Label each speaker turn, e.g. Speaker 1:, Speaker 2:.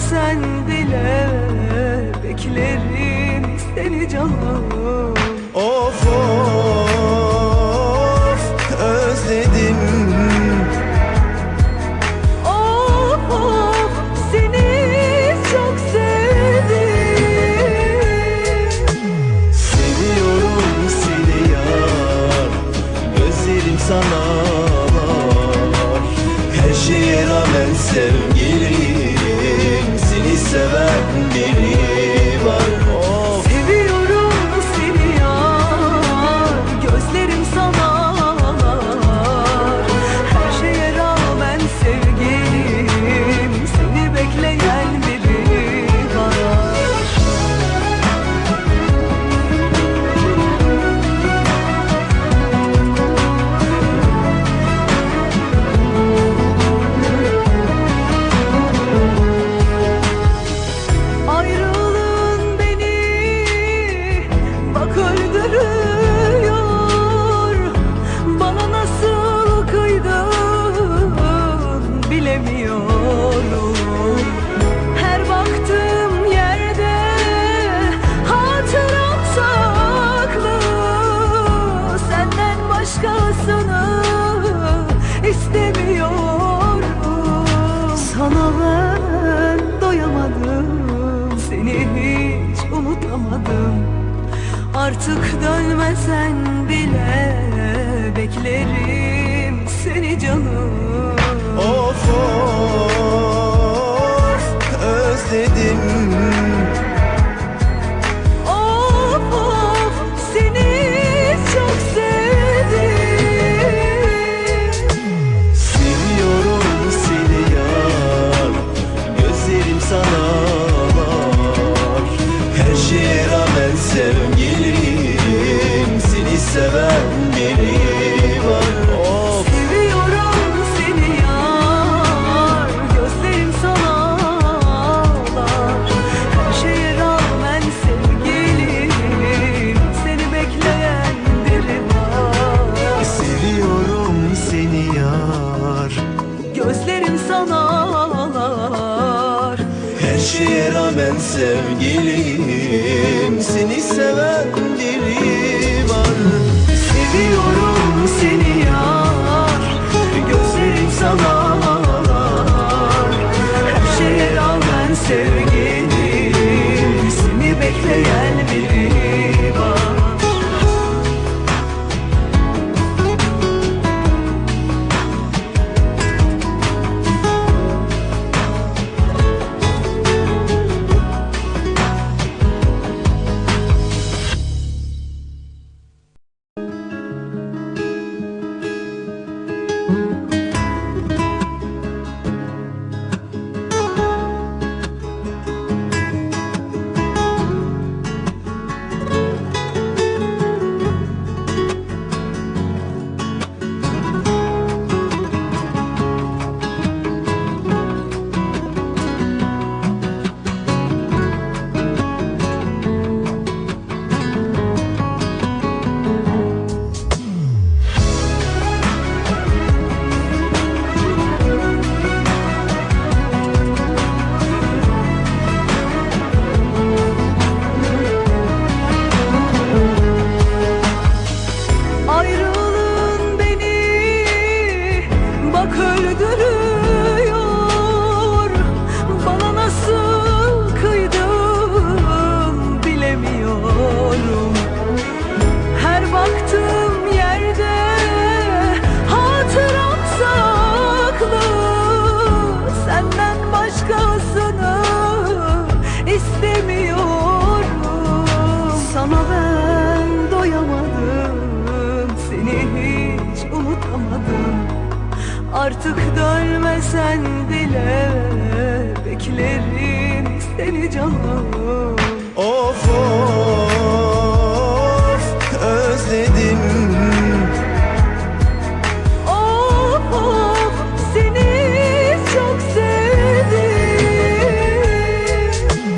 Speaker 1: Gelmesen bile beklerim seni canım.
Speaker 2: Of of özledim.
Speaker 1: Of seni çok sevdim.
Speaker 2: Seviyorum seni yar gözlerim sana var Her şeye rağmen
Speaker 1: sevgi tutamadım Artık dönmesen bile beklerim seni canım.
Speaker 2: Of of. her rağmen sevgilim. Seni seven biri var.
Speaker 1: Seviyorum seni. Artık dönmesen bile Beklerim seni canım.
Speaker 2: Of of.